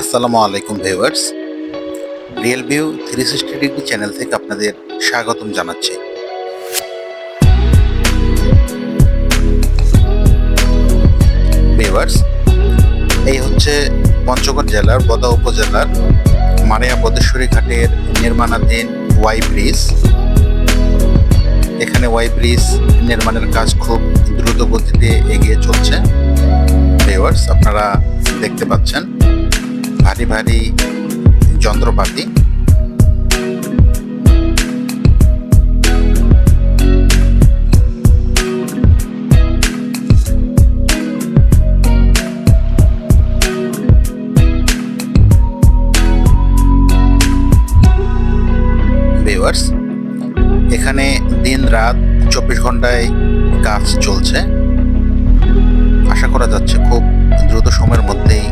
আসসালামু আলাইকুম viewers. Real view three sixty degree channel থেকে আপনাদের স্বাগতম জানাচ্ছি। ভিউয়ার্স, এই হচ্ছে পঞ্চগড় জেলার বদা উপজেলার মারিয়া বদেশ্বরী ঘাটের নির্মাণাধীন ওয়াই ব্রিজ এখানে ওয়াই ব্রিজ নির্মাণের কাজ খুব দ্রুত গতিতে এগিয়ে চলছে। ভিউয়ার্স, আপনারা দেখতে পাচ্ছেন ভারী যন্ত্রপাতি। ভিউয়ার্স এখানে দিন রাত চব্বিশ ঘন্টায় কাজ চলছে। আশা করা যাচ্ছে খুব দ্রুত সময়ের মধ্যেই